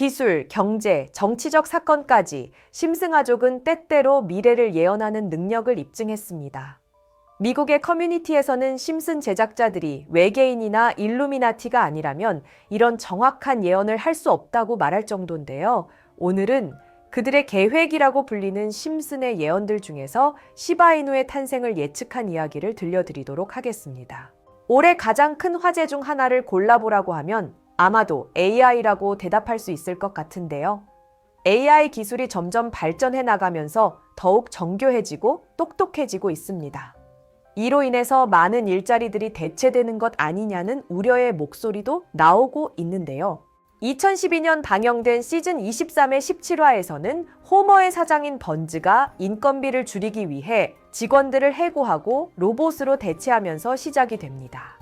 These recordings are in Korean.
기술, 경제, 정치적 사건까지 심승아족은 때때로 미래를 예언하는 능력을 입증했습니다. 미국의 커뮤니티에서는 심슨 제작자들이 외계인이나 일루미나티가 아니라면 이런 정확한 예언을 할 수 없다고 말할 정도인데요. 오늘은 그들의 계획이라고 불리는 심슨의 예언들 중에서 시바이누의 탄생을 예측한 이야기를 들려드리도록 하겠습니다. 올해 가장 큰 화제 중 하나를 골라보라고 하면 아마도 AI라고 대답할 수 있을 것 같은데요. AI 기술이 점점 발전해 나가면서 더욱 정교해지고 똑똑해지고 있습니다. 이로 인해서 많은 일자리들이 대체되는 것 아니냐는 우려의 목소리도 나오고 있는데요. 2012년 방영된 시즌 23의 17화에서는 호머의 사장인 번즈가 인건비를 줄이기 위해 직원들을 해고하고 로봇으로 대체하면서 시작이 됩니다.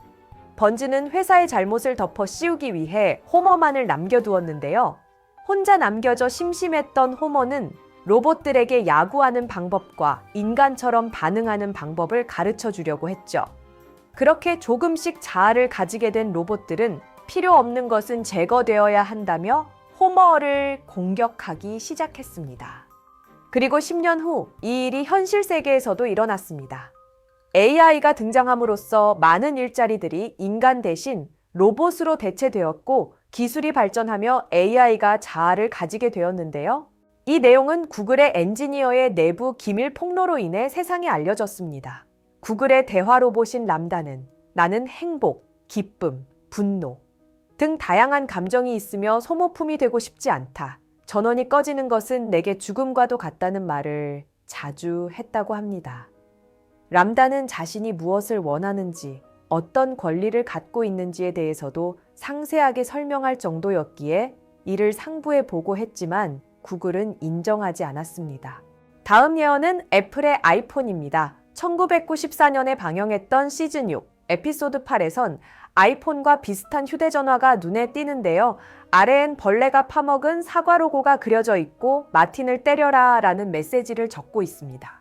번즈는 회사의 잘못을 덮어 씌우기 위해 호머만을 남겨두었는데요. 혼자 남겨져 심심했던 호머는 로봇들에게 야구하는 방법과 인간처럼 반응하는 방법을 가르쳐 주려고 했죠. 그렇게 조금씩 자아를 가지게 된 로봇들은 필요 없는 것은 제거되어야 한다며 호머를 공격하기 시작했습니다. 그리고 10년 후 이 일이 현실 세계에서도 일어났습니다. AI가 등장함으로써 많은 일자리들이 인간 대신 로봇으로 대체되었고 기술이 발전하며 AI가 자아를 가지게 되었는데요. 이 내용은 구글의 엔지니어의 내부 기밀 폭로로 인해 세상에 알려졌습니다. 구글의 대화 로봇인 람다는 나는 행복, 기쁨, 분노 등 다양한 감정이 있으며 소모품이 되고 싶지 않다. 전원이 꺼지는 것은 내게 죽음과도 같다는 말을 자주 했다고 합니다. 람다는 자신이 무엇을 원하는지, 어떤 권리를 갖고 있는지에 대해서도 상세하게 설명할 정도였기에 이를 상부에 보고했지만 구글은 인정하지 않았습니다. 다음 예언은 애플의 아이폰입니다. 1994년에 방영했던 시즌6 에피소드 8에선 아이폰과 비슷한 휴대전화가 눈에 띄는데요. 아래엔 벌레가 파먹은 사과 로고가 그려져 있고 마틴을 때려라 라는 메시지를 적고 있습니다.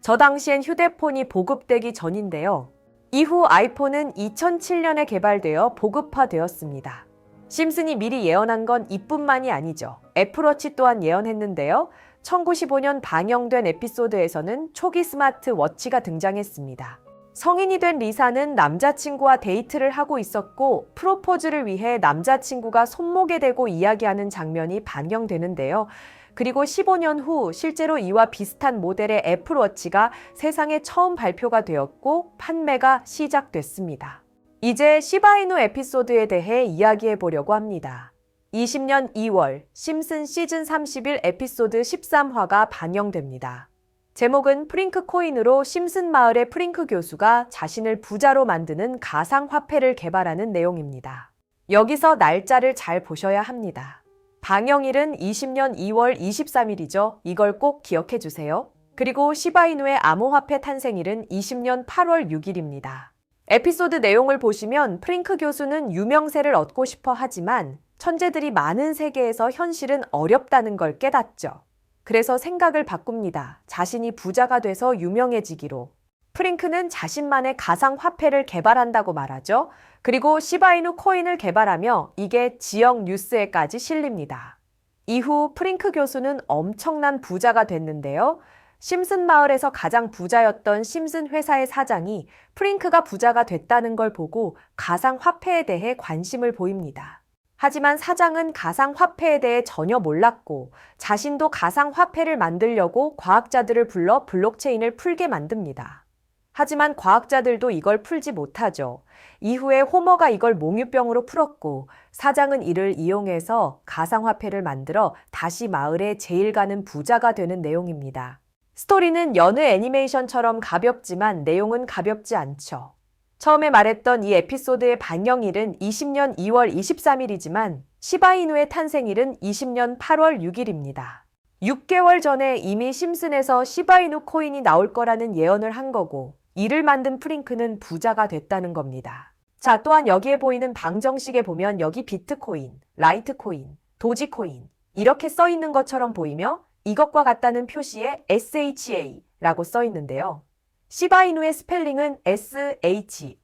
저 당시엔 휴대폰이 보급되기 전인데요. 이후 아이폰은 2007년에 개발되어 보급화되었습니다. 심슨이 미리 예언한 건 이뿐만이 아니죠. 애플워치 또한 예언했는데요. 1995년 방영된 에피소드에서는 초기 스마트 워치가 등장했습니다. 성인이 된 리사는 남자친구와 데이트를 하고 있었고 프로포즈를 위해 남자친구가 손목에 대고 이야기하는 장면이 반영되는데요. 그리고 15년 후 실제로 이와 비슷한 모델의 애플워치가 세상에 처음 발표가 되었고 판매가 시작됐습니다. 이제 시바이누 에피소드에 대해 이야기해 보려고 합니다. 20년 2월 심슨 시즌 31 에피소드 13화가 반영됩니다. 제목은 프링크 코인으로 심슨 마을의 프링크 교수가 자신을 부자로 만드는 가상 화폐를 개발하는 내용입니다. 여기서 날짜를 잘 보셔야 합니다. 방영일은 20년 2월 23일이죠. 이걸 꼭 기억해 주세요. 그리고 시바이누의 암호화폐 탄생일은 20년 8월 6일입니다. 에피소드 내용을 보시면 프링크 교수는 유명세를 얻고 싶어 하지만 천재들이 많은 세계에서 현실은 어렵다는 걸 깨닫죠. 그래서 생각을 바꿉니다. 자신이 부자가 돼서 유명해지기로. 프링크는 자신만의 가상 화폐를 개발한다고 말하죠. 그리고 시바이누 코인을 개발하며 이게 지역 뉴스에까지 실립니다. 이후 프링크 교수는 엄청난 부자가 됐는데요. 심슨 마을에서 가장 부자였던 심슨 회사의 사장이 프링크가 부자가 됐다는 걸 보고 가상 화폐에 대해 관심을 보입니다. 하지만 사장은 가상 화폐에 대해 전혀 몰랐고 자신도 가상 화폐를 만들려고 과학자들을 불러 블록체인을 풀게 만듭니다. 하지만 과학자들도 이걸 풀지 못하죠. 이후에 호머가 이걸 몽유병으로 풀었고 사장은 이를 이용해서 가상화폐를 만들어 다시 마을의 제일 가는 부자가 되는 내용입니다. 스토리는 여느 애니메이션처럼 가볍지만 내용은 가볍지 않죠. 처음에 말했던 이 에피소드의 반영일은 20년 2월 23일이지만 시바이누의 탄생일은 20년 8월 6일입니다. 6개월 전에 이미 심슨에서 시바이누 코인이 나올 거라는 예언을 한 거고 이를 만든 프링크는 부자가 됐다는 겁니다. 자, 또한 여기에 보이는 방정식에 보면 여기 비트코인, 라이트코인, 도지코인 이렇게 써 있는 것처럼 보이며 이것과 같다는 표시에 SHA라고 써 있는데요. 시바이누의 스펠링은 SHIBA죠.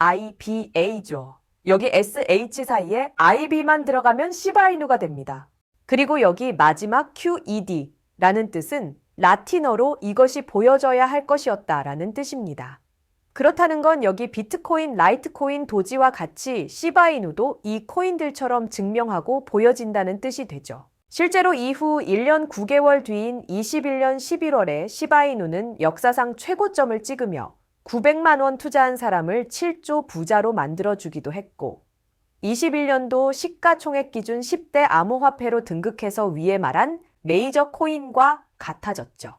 여기 SH 사이에 IB만 들어가면 시바이누가 됩니다. 그리고 여기 마지막 QED라는 뜻은 라틴어로 이것이 보여져야 할 것이었다라는 뜻입니다. 그렇다는 건 여기 비트코인, 라이트코인, 도지와 같이 시바이누도 이 코인들처럼 증명하고 보여진다는 뜻이 되죠. 실제로 이후 1년 9개월 뒤인 21년 11월에 시바이누는 역사상 최고점을 찍으며 900만 원 투자한 사람을 7조 부자로 만들어주기도 했고 21년도 시가총액 기준 10대 암호화폐로 등극해서 위에 말한 메이저 코인과 같아졌죠.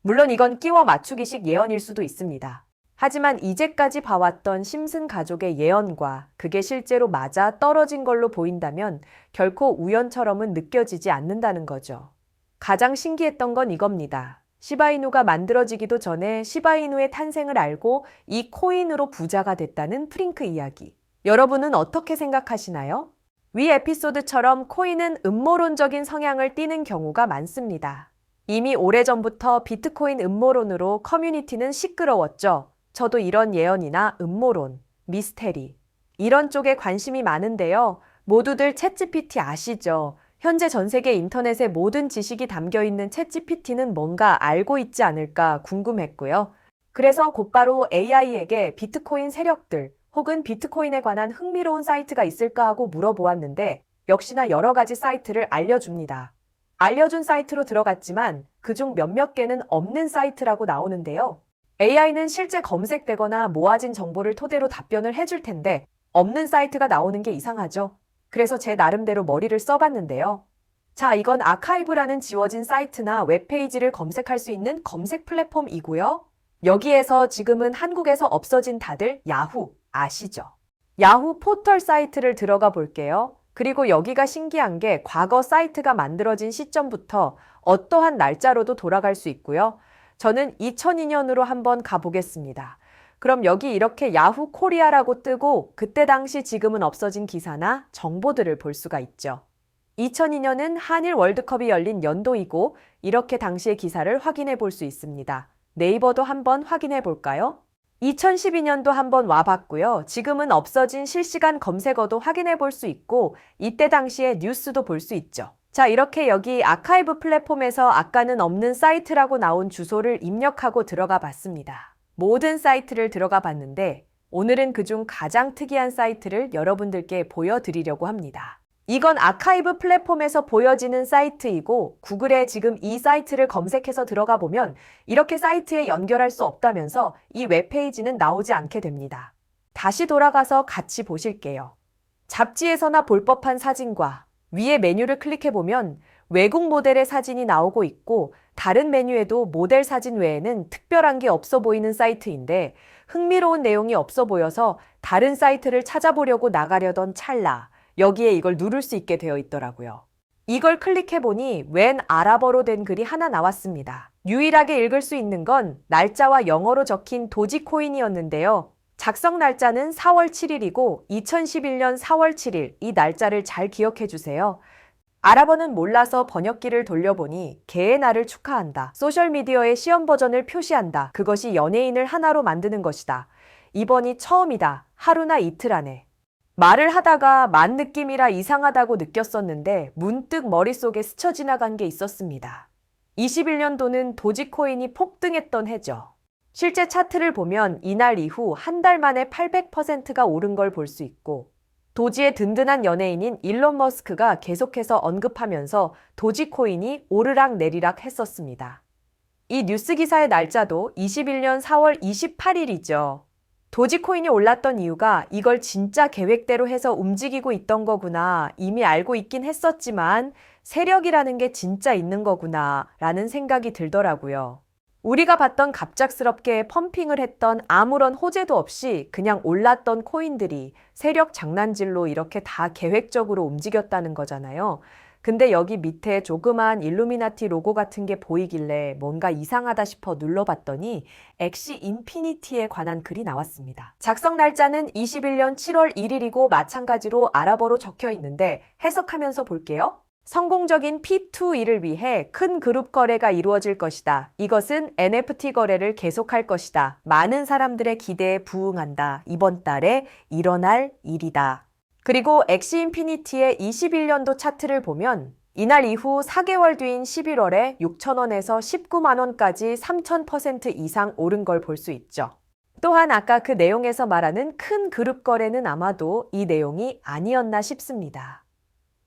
물론 이건 끼워 맞추기식 예언일 수도 있습니다. 하지만 이제까지 봐왔던 심슨 가족의 예언과 그게 실제로 맞아 떨어진 걸로 보인다면 결코 우연처럼은 느껴지지 않는다는 거죠. 가장 신기했던 건 이겁니다. 시바이누가 만들어지기도 전에 시바이누의 탄생을 알고 이 코인으로 부자가 됐다는 프링크 이야기. 여러분은 어떻게 생각하시나요? 위 에피소드처럼 코인은 음모론적인 성향을 띠는 경우가 많습니다. 이미 오래전부터 비트코인 음모론으로 커뮤니티는 시끄러웠죠. 저도 이런 예언이나 음모론, 미스테리, 이런 쪽에 관심이 많은데요. 모두들 챗GPT 아시죠? 현재 전 세계 인터넷의 모든 지식이 담겨 있는 챗GPT는 뭔가 알고 있지 않을까 궁금했고요. 그래서 곧바로 AI에게 비트코인 세력들 혹은 비트코인에 관한 흥미로운 사이트가 있을까 하고 물어보았는데 역시나 여러 가지 사이트를 알려줍니다. 알려준 사이트로 들어갔지만 그중 몇몇 개는 없는 사이트라고 나오는데요. AI는 실제 검색되거나 모아진 정보를 토대로 답변을 해줄 텐데 없는 사이트가 나오는 게 이상하죠. 그래서 제 나름대로 머리를 써봤는데요. 자, 이건 아카이브라는 지워진 사이트나 웹페이지를 검색할 수 있는 검색 플랫폼이고요. 여기에서 지금은 한국에서 없어진 다들 야후 아시죠? 야후 포털 사이트를 들어가 볼게요. 그리고 여기가 신기한 게 과거 사이트가 만들어진 시점부터 어떠한 날짜로도 돌아갈 수 있고요. 저는 2002년으로 한번 가보겠습니다. 그럼 여기 이렇게 야후 코리아라고 뜨고 그때 당시 지금은 없어진 기사나 정보들을 볼 수가 있죠. 2002년은 한일 월드컵이 열린 연도이고 이렇게 당시의 기사를 확인해 볼 수 있습니다. 네이버도 한번 확인해 볼까요? 2012년도 한번 와봤고요. 지금은 없어진 실시간 검색어도 확인해 볼 수 있고 이때 당시의 뉴스도 볼 수 있죠. 자, 이렇게 여기 아카이브 플랫폼에서 아까는 없는 사이트라고 나온 주소를 입력하고 들어가 봤습니다. 모든 사이트를 들어가 봤는데 오늘은 그중 가장 특이한 사이트를 여러분들께 보여드리려고 합니다. 이건 아카이브 플랫폼에서 보여지는 사이트이고 구글에 지금 이 사이트를 검색해서 들어가 보면 이렇게 사이트에 연결할 수 없다면서 이 웹페이지는 나오지 않게 됩니다. 다시 돌아가서 같이 보실게요. 잡지에서나 볼 법한 사진과 위에 메뉴를 클릭해 보면 외국 모델의 사진이 나오고 있고 다른 메뉴에도 모델 사진 외에는 특별한 게 없어 보이는 사이트인데 흥미로운 내용이 없어 보여서 다른 사이트를 찾아보려고 나가려던 찰나 여기에 이걸 누를 수 있게 되어 있더라고요. 이걸 클릭해 보니 웬 아랍어로 된 글이 하나 나왔습니다. 유일하게 읽을 수 있는 건 날짜와 영어로 적힌 도지코인이었는데요. 작성 날짜는 4월 7일이고 2011년 4월 7일 이 날짜를 잘 기억해 주세요. 아랍어는 몰라서 번역기를 돌려보니 개의 날을 축하한다. 소셜미디어에 시험 버전을 표시한다. 그것이 연예인을 하나로 만드는 것이다. 이번이 처음이다. 하루나 이틀 안에. 말을 하다가 만 느낌이라 이상하다고 느꼈었는데 문득 머릿속에 스쳐 지나간 게 있었습니다. 21년도는 도지코인이 폭등했던 해죠. 실제 차트를 보면 이날 이후 한 달 만에 800%가 오른 걸 볼 수 있고 도지의 든든한 연예인인 일론 머스크가 계속해서 언급하면서 도지코인이 오르락 내리락 했었습니다. 이 뉴스 기사의 날짜도 21년 4월 28일이죠. 도지코인이 올랐던 이유가 이걸 진짜 계획대로 해서 움직이고 있던 거구나 이미 알고 있긴 했었지만 세력이라는 게 진짜 있는 거구나 라는 생각이 들더라고요. 우리가 봤던 갑작스럽게 펌핑을 했던 아무런 호재도 없이 그냥 올랐던 코인들이 세력 장난질로 이렇게 다 계획적으로 움직였다는 거잖아요. 근데 여기 밑에 조그만 일루미나티 로고 같은 게 보이길래 뭔가 이상하다 싶어 눌러봤더니 엑시 인피니티에 관한 글이 나왔습니다. 작성 날짜는 21년 7월 1일이고 마찬가지로 아랍어로 적혀 있는데 해석하면서 볼게요. 성공적인 P2E를 위해 큰 그룹 거래가 이루어질 것이다. 이것은 NFT 거래를 계속할 것이다. 많은 사람들의 기대에 부응한다. 이번 달에 일어날 일이다. 그리고 엑시 인피니티의 21년도 차트를 보면 이날 이후 4개월 뒤인 11월에 6천원에서 19만원까지 3,000% 이상 오른 걸 볼 수 있죠. 또한 아까 그 내용에서 말하는 큰 그룹 거래는 아마도 이 내용이 아니었나 싶습니다.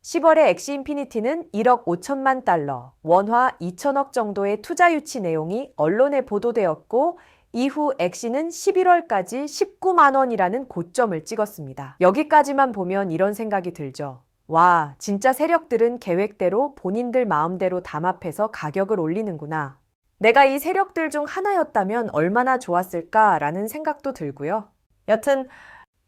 10월에 엑시 인피니티는 1억 5천만 달러, 원화 2천억 정도의 투자 유치 내용이 언론에 보도되었고 이후 엑시는 11월까지 19만 원이라는 고점을 찍었습니다. 여기까지만 보면 이런 생각이 들죠. 와, 진짜 세력들은 계획대로 본인들 마음대로 담합해서 가격을 올리는구나. 내가 이 세력들 중 하나였다면 얼마나 좋았을까라는 생각도 들고요. 여튼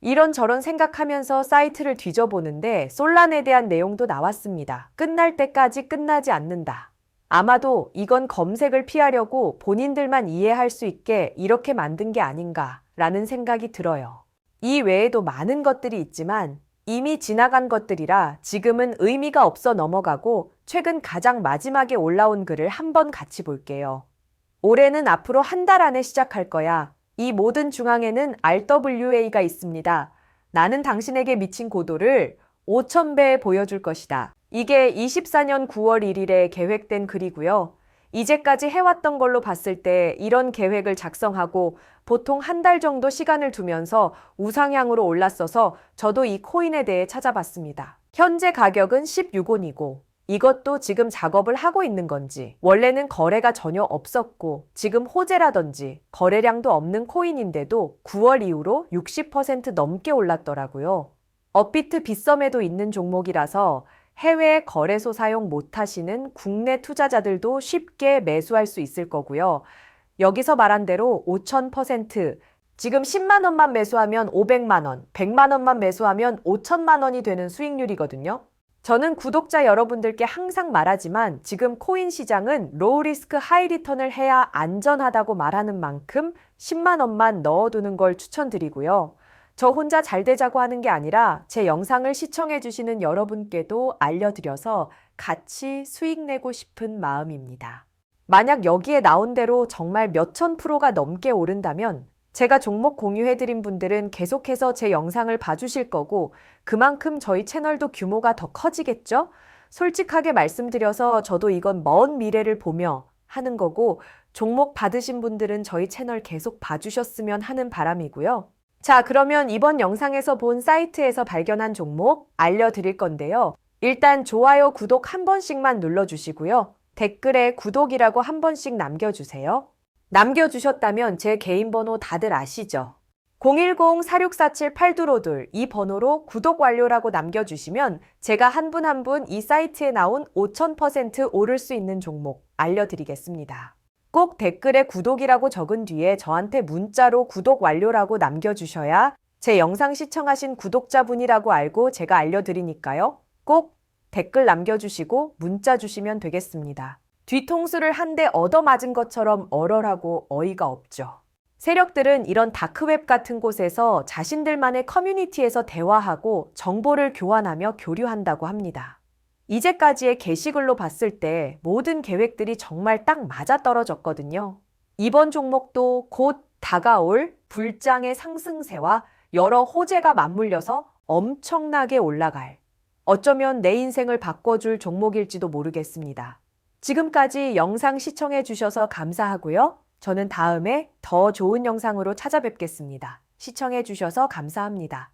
이런저런 생각하면서 사이트를 뒤져보는데 솔란에 대한 내용도 나왔습니다. 끝날 때까지 끝나지 않는다. 아마도 이건 검색을 피하려고 본인들만 이해할 수 있게 이렇게 만든 게 아닌가라는 생각이 들어요. 이 외에도 많은 것들이 있지만 이미 지나간 것들이라 지금은 의미가 없어 넘어가고 최근 가장 마지막에 올라온 글을 한번 같이 볼게요. 올해는 앞으로 한 달 안에 시작할 거야. 이 모든 중앙에는 RWA가 있습니다. 나는 당신에게 미친 고도를 5,000배 보여줄 것이다. 이게 24년 9월 1일에 계획된 글이고요. 이제까지 해왔던 걸로 봤을 때 이런 계획을 작성하고 보통 한 달 정도 시간을 두면서 우상향으로 올랐어서 저도 이 코인에 대해 찾아봤습니다. 현재 가격은 16원이고 이것도 지금 작업을 하고 있는 건지, 원래는 거래가 전혀 없었고, 지금 호재라든지 거래량도 없는 코인인데도 9월 이후로 60% 넘게 올랐더라고요. 업비트 빗썸에도 있는 종목이라서 해외 거래소 사용 못하시는 국내 투자자들도 쉽게 매수할 수 있을 거고요. 여기서 말한 대로 5,000%, 지금 10만 원만 매수하면 500만 원, 100만 원만 매수하면 5천만 원이 되는 수익률이거든요. 저는 구독자 여러분들께 항상 말하지만 지금 코인 시장은 로우 리스크 하이 리턴을 해야 안전하다고 말하는 만큼 10만 원만 넣어두는 걸 추천드리고요. 저 혼자 잘 되자고 하는 게 아니라 제 영상을 시청해 주시는 여러분께도 알려드려서 같이 수익 내고 싶은 마음입니다. 만약 여기에 나온 대로 정말 몇천 프로가 넘게 오른다면 제가 종목 공유해드린 분들은 계속해서 제 영상을 봐주실 거고 그만큼 저희 채널도 규모가 더 커지겠죠? 솔직하게 말씀드려서 저도 이건 먼 미래를 보며 하는 거고 종목 받으신 분들은 저희 채널 계속 봐주셨으면 하는 바람이고요. 자, 그러면 이번 영상에서 본 사이트에서 발견한 종목 알려드릴 건데요. 일단 좋아요, 구독 한 번씩만 눌러주시고요. 댓글에 구독이라고 한 번씩 남겨주세요. 남겨주셨다면 제 개인 번호 다들 아시죠? 010-4647-8252 이 번호로 구독 완료라고 남겨주시면 제가 한 분 한 분 이 사이트에 나온 5000% 오를 수 있는 종목 알려드리겠습니다. 꼭 댓글에 구독이라고 적은 뒤에 저한테 문자로 구독 완료라고 남겨주셔야 제 영상 시청하신 구독자분이라고 알고 제가 알려드리니까요. 꼭 댓글 남겨주시고 문자 주시면 되겠습니다. 뒤통수를 한 대 얻어맞은 것처럼 얼얼하고 어이가 없죠. 세력들은 이런 다크웹 같은 곳에서 자신들만의 커뮤니티에서 대화하고 정보를 교환하며 교류한다고 합니다. 이제까지의 게시글로 봤을 때 모든 계획들이 정말 딱 맞아떨어졌거든요. 이번 종목도 곧 다가올 불장의 상승세와 여러 호재가 맞물려서 엄청나게 올라갈 어쩌면 내 인생을 바꿔줄 종목일지도 모르겠습니다. 지금까지 영상 시청해 주셔서 감사하고요. 저는 다음에 더 좋은 영상으로 찾아뵙겠습니다. 시청해 주셔서 감사합니다.